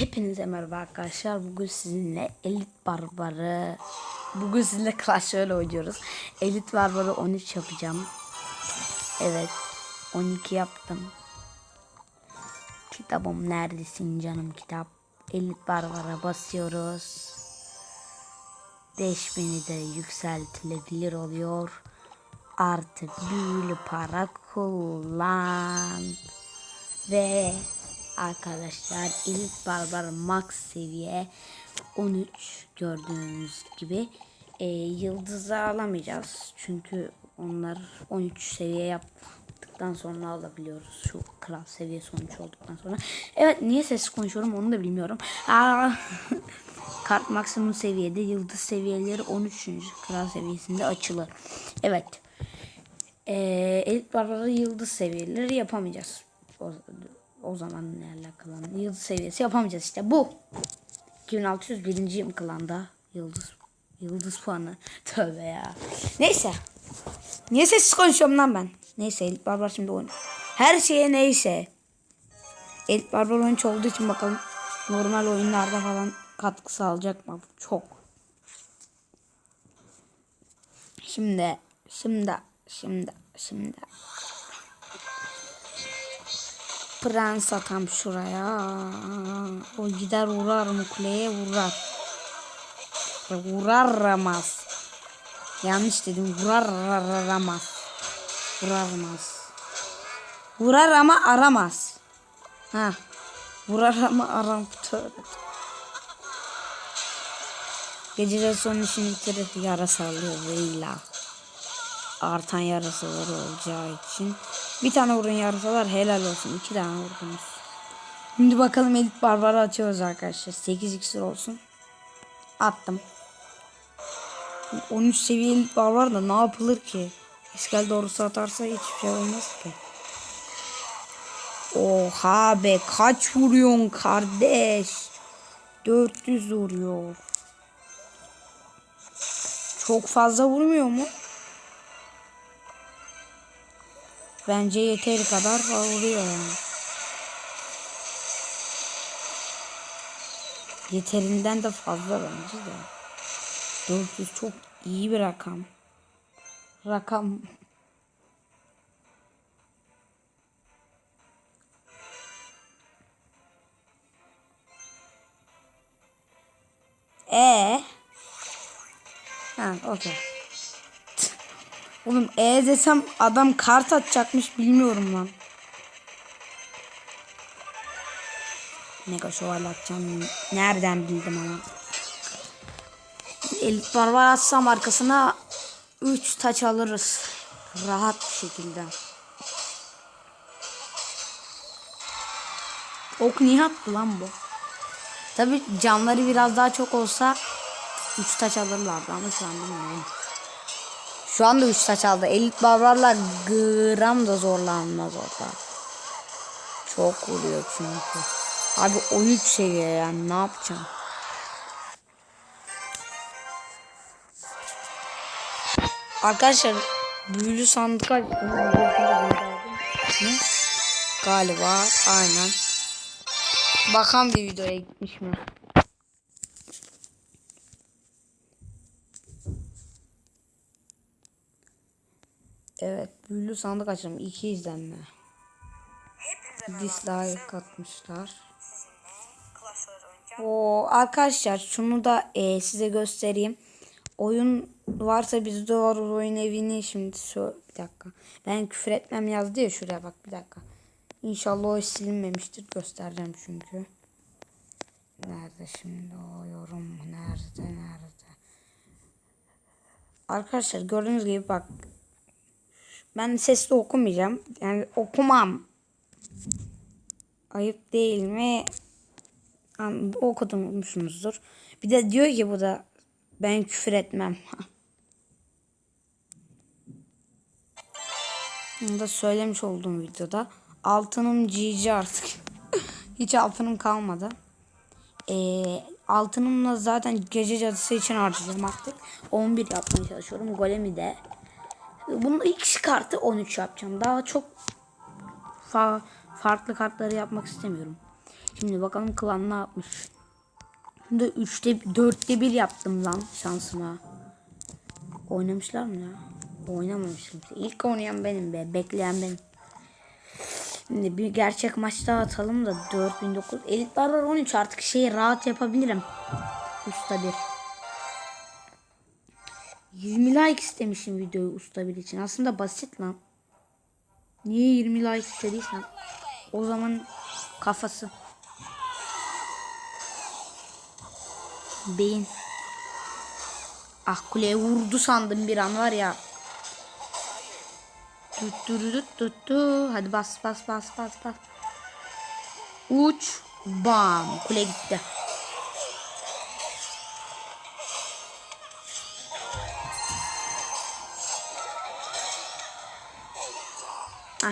Hepinize merhaba arkadaşlar. Bugün sizinle Elit Barbarı Bugün sizinle Clash Royale oynuyoruz. Elit Barbarı 13 yapacağım. Evet. 12 yaptım. Kitabım neredesin canım kitap? Elit Barbar'a basıyoruz. 5000'i de yükseltilebilir oluyor. Artı büyülü para kullan. Ve arkadaşlar ilk barbar max seviye 13 gördüğünüz gibi e, yıldızı alamayacağız. Çünkü onlar 13 seviye yaptıktan sonra alabiliyoruz. Şu kral seviyesi 13 olduktan sonra. Evet niye ses konuşuyorum onu da bilmiyorum. Aa, kart maksimum seviyede yıldız seviyeleri 13. kral seviyesinde açılır. Evet. Ee, Elit Barbar'ı yıldız seviyeleri yapamayacağız. O zaman ne alakalı? Yıldız seviyesi yapamayacağız işte bu. 2600 birinciyim klanda. Yıldız yıldız puanı. Tövbe ya. Neyse. Niye sessiz konuşuyorum lan ben? Neyse Elit Barbar şimdi oyun. Her şeye neyse. Elit Barbar oyuncu olduğu için bakalım normal oyunlarda falan katkı sağlayacak mı? Çok. Şimdi, şimdi, şimdi, şimdi. Prens atam şuraya. O gider vurar mı kuleye vurar. Vuraramaz. Yanlış dedim. Vuraramaz. Vuraramaz. Vurar ama aramaz. Ha. Vurar ama aram. Geceler son işini bitirir. Yara sallıyor. Veyla artan yarasalar olacağı için bir tane vurun yarasalar helal olsun. iki tane vurdunuz. Şimdi bakalım elit barbarı açıyoruz arkadaşlar. 8 iksir olsun. Attım. 13 seviye elit barbar da ne yapılır ki? İskel doğrusu atarsa hiçbir şey olmaz ki. Oha be kaç vuruyorsun kardeş? 400 vuruyor. Çok fazla vurmuyor mu? Bence yeteri kadar vuruyor yani. Yeterinden de fazla bence de. 400 çok iyi bir rakam. Rakam. E. Ha, okey. Oğlum E desem adam kart atacakmış bilmiyorum lan. Mega şövalye atacağım. Nereden bildim ama. Elit barbar atsam arkasına 3 taç alırız. Rahat bir şekilde. Ok niye attı lan bu? Tabi canları biraz daha çok olsa 3 taç alırlardı ama şu an bilmiyorum. Şu anda 3 taç aldı. Elit barbarlar gram da zorlanmaz orada. Çok vuruyor çünkü. Abi 13 seviye yani ne yapacağım? Arkadaşlar büyülü sandık. Ne? Galiba aynen. Bakan bir videoya gitmiş mi? Evet, büyülü sandık açalım. İki izlenme. Dislike atmışlar. O arkadaşlar şunu da e, size göstereyim. Oyun varsa bizde var oyun evini şimdi sö bir dakika. Ben küfür etmem yazdı ya şuraya bak bir dakika. İnşallah o silinmemiştir göstereceğim çünkü. Nerede şimdi o yorum nerede nerede? Arkadaşlar gördüğünüz gibi bak ben sesli okumayacağım. Yani okumam. Ayıp değil mi? Okudumuşsunuzdur. Bir de diyor ki bu da ben küfür etmem. Bunu da söylemiş olduğum videoda. Altınım GG artık. Hiç altınım kalmadı. Ee, altınımla zaten gece cadısı için harcayacağım artık. 11 yapmaya çalışıyorum. Golemi de bunun ilk kartı 13 yapacağım. Daha çok fa farklı kartları yapmak istemiyorum. Şimdi bakalım klan ne yapmış. Şimdi üçte dörtte bir yaptım lan şansıma. Oynamışlar mı ya? Oynamamışım. İlk oynayan benim be. Bekleyen benim. Şimdi bir gerçek maç daha atalım da 4009. Elit Barbar 13 artık şeyi rahat yapabilirim. Usta bir. 20 like istemişim videoyu usta bir için. Aslında basit lan. Niye 20 like istediysen? O zaman kafası. Beyin. Ah kuleye vurdu sandım bir an var ya. Tut tut tut tut tut. Hadi bas bas bas bas bas. Uç. Bam. Kule gitti.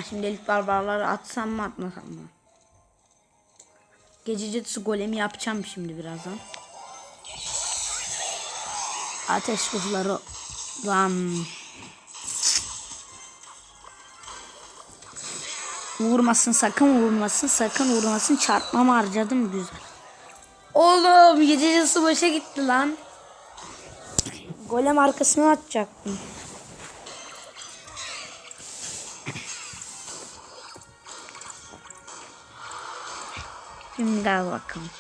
Şimdi elit barbarları atsam mı atmasam mı? Gece cadısı golemi yapacağım şimdi birazdan. Ateş ruhları lan. Vurmasın sakın vurmasın sakın vurmasın çarpmamı harcadım güzel. Oğlum gece cadısı boşa gitti lan. Golem arkasına atacaktım. Şimdi al bakalım.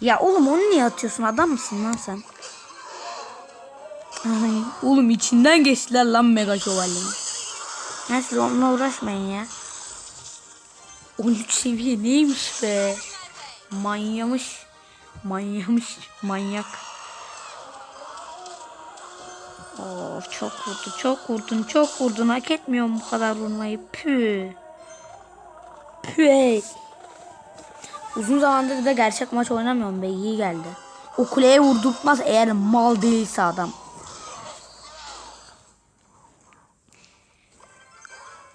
Ya oğlum onu niye atıyorsun? Adam mısın lan sen? Ay, oğlum içinden geçtiler lan mega şövalyenin. Siz onunla uğraşmayın ya. 13 seviye neymiş be? Manyamış. Manyamış. Manyak. Of çok vurdu çok vurdun çok vurdun hak etmiyorum bu kadar vurmayı pü pü Uzun zamandır da gerçek maç oynamıyorum be iyi geldi. O kuleye vurdurtmaz eğer mal değilse adam.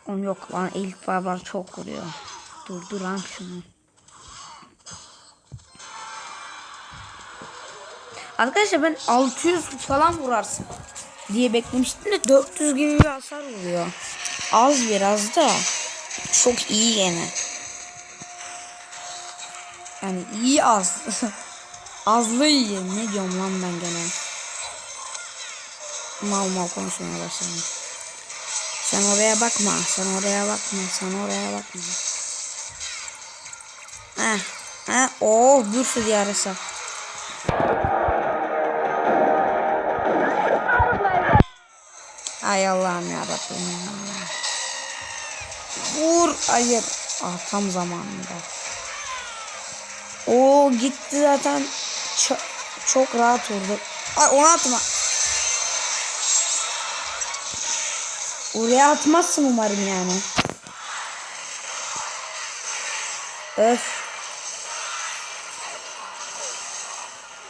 Oğlum yok lan elit barbar çok vuruyor. Durdur lan şunu. Arkadaşlar ben 600 falan vurarsın diye beklemiştim de 400 gibi bir hasar vuruyor. Az biraz da çok iyi gene. İyi az. Azlı iyi. Ne diyorum lan ben gene. Mal mal konuşmaya başladım. Sen oraya bakma. Sen oraya bakma. Sen oraya bakma. Heh. Heh. Oh bir sürü yarısı. Ay Allah'ım yarabbim ya. Vur. Hayır. Ah tam zamanında. O gitti zaten. Çok, çok rahat vurdu. Ay onu atma. Oraya atmazsın umarım yani. Öf.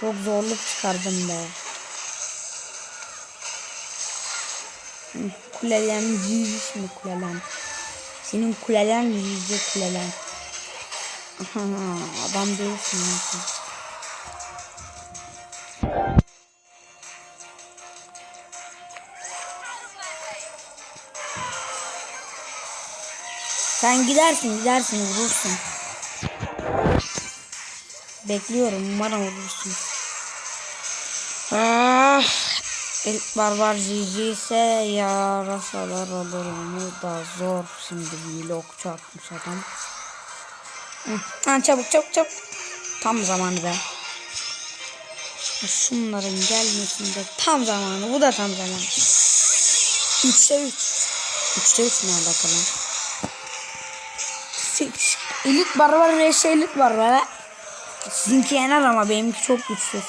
Çok zorluk çıkardım be. Kulelen civiş mi kulelen? Senin kulelen yüzde kulelen? Adam değilsin ya sen. Gidersin gidersin vurursun. Bekliyorum umarım vurursun. Ah, ilk barbar GG ise yarasalar olur onu da zor. Şimdi bir ok çarpmış adam. Ha, çabuk çabuk çabuk. Tam zamanı be. Şunların gelmesinde tam zamanı. Bu da tam zamanı. 3'te 3. 3'te 3 ne alakalı? Elit barbar ve şey elit barbar. Sizinki yener ama benimki çok güçsüz.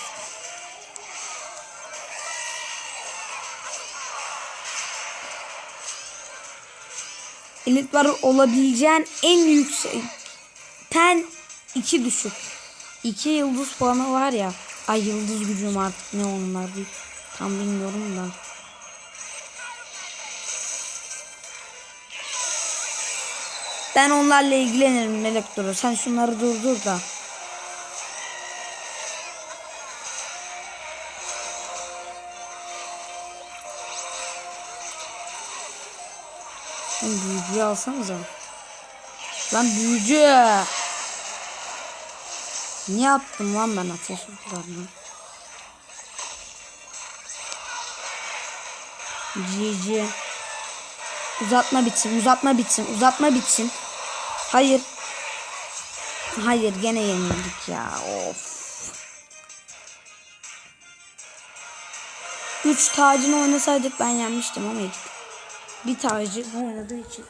Elit barbar olabileceğin en yüksek ten iki düşük. İki yıldız puanı var ya. Ay yıldız gücüm artık ne onlar bir tam bilmiyorum da. Ben onlarla ilgilenirim Melek Duru. Sen şunları durdur da. Lan büyücüyü alsanıza. Lan büyücü. Niye attım lan ben ateş oklarını? GG. Uzatma bitsin, uzatma bitsin, uzatma bitsin. Hayır. Hayır gene yenildik ya. Of. Üç tacını oynasaydık ben yenmiştim ama hiç. Bir tacı oynadığı için.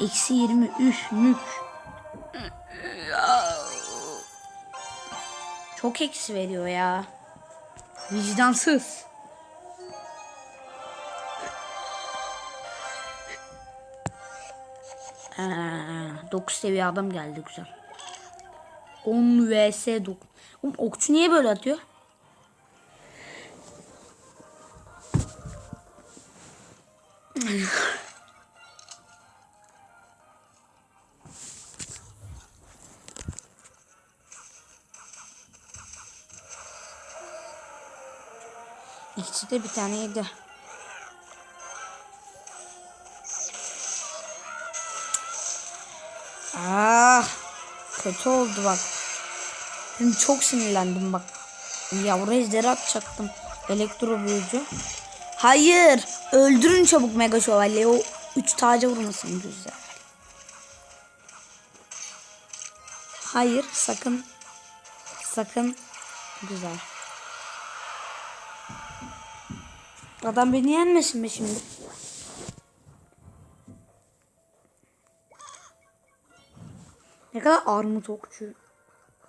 Eksi 23 mük. Çok eksi veriyor ya. Vicdansız. Aa, 9 seviye adam geldi güzel. 10 vs 9. Oğlum okçu niye böyle atıyor? De bir tane yedi. Ah, kötü oldu bak. Şimdi çok sinirlendim bak. Yavru ejderi atacaktım. Elektro büyücü. Hayır. Öldürün çabuk Mega Şövalyeyi. O üç taca vurmasın güzel. Hayır sakın. Sakın. Güzel. Adam beni yenmesin mi şimdi? Ne kadar armut okçu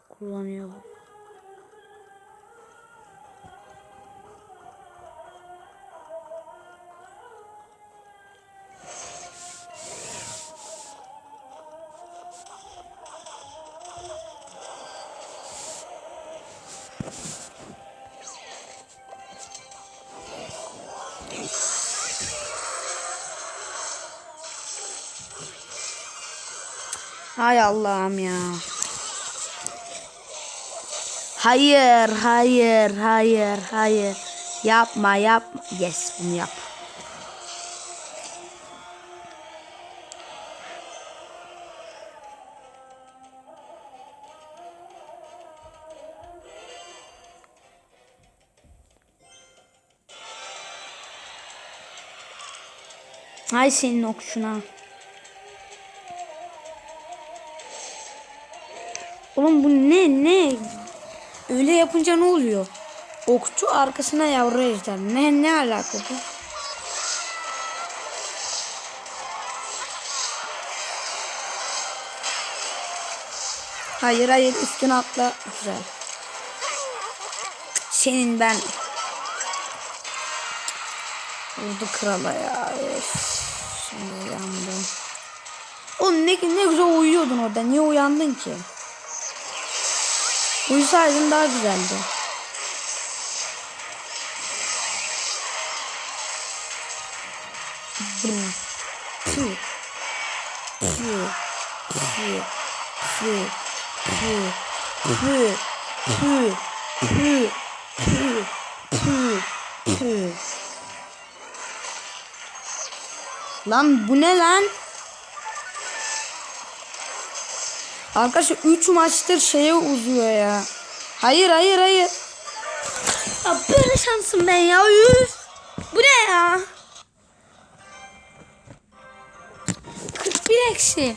kullanıyor bu. Hay Allah'ım ya. Hayır, hayır, hayır, hayır. Yapma, yapma. Yes, bunu yap. Hay senin okşuna. Oğlum bu ne ne? Öyle yapınca ne oluyor? Okçu arkasına yavru ejder. Ne ne alaka bu? Hayır hayır üstüne atla. Güzel. Senin ben. Vurdu krala ya. Öf. Şimdi uyandım. Oğlum ne, ne güzel uyuyordun orada. Niye uyandın ki? Uyusaydın daha güzeldi. Pü. Pü. Pü. Pü. Pü. Pü. Pü. Pü. Pü. Pü. Lan bu ne lan? Arkadaşlar 3 maçtır şeye uzuyor ya. Hayır hayır hayır. Ya böyle şansım ben ya. Üf. Bu ne ya? 41 eksi.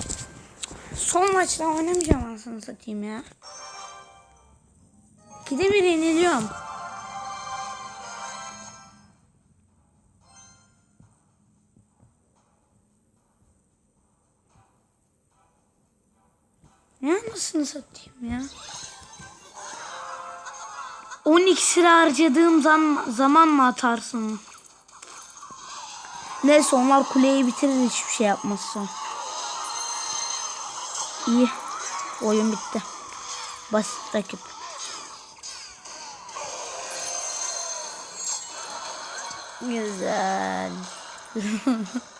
Son maçta oynamayacağım anasını satayım ya. Gide bir yeniliyorum. Ne anasını satayım ya. 10 iksir harcadığım zam zaman mı atarsın? Neyse onlar kuleyi bitirir hiçbir şey yapmazsa. İyi. Oyun bitti. Basit rakip. Güzel.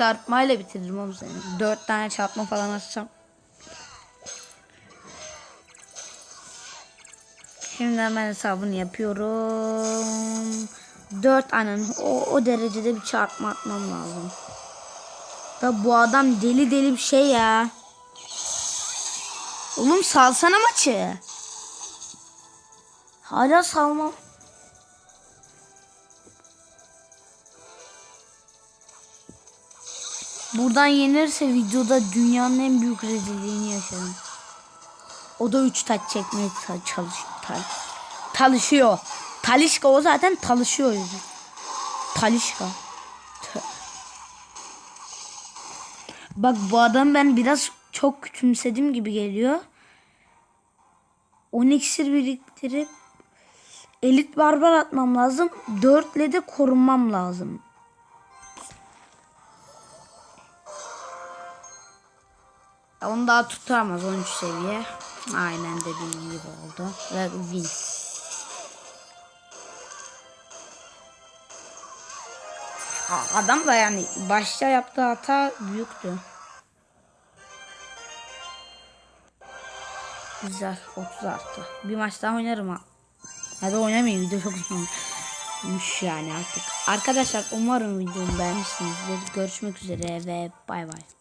Çarpmayla bitiririm oğlum seni. Dört tane çarpma falan açacağım. Şimdi hemen hesabını yapıyorum. Dört tane o, o derecede bir çarpma atmam lazım. Ya bu adam deli deli bir şey ya. Oğlum salsana maçı. Hala salmam. Buradan yenirse videoda dünyanın en büyük rezilliğini yaşarım. O da 3 taç çekmeye çalış ta- çalışıyor. Talişka o zaten çalışıyor. Talişka. Bak bu adam ben biraz çok küçümsedim gibi geliyor. 10 iksir biriktirip elit barbar atmam lazım. 4 ile de korunmam lazım. Onu daha tutamaz 13 seviye. Aynen dediğim gibi oldu. Ve win. Adam da yani başta yaptığı hata büyüktü. Güzel 30 arttı. Bir maç daha oynarım ha. Hadi oynamayayım video çok uzunmuş yani artık. Arkadaşlar umarım videomu beğenmişsinizdir. Görüşmek üzere ve bay bay.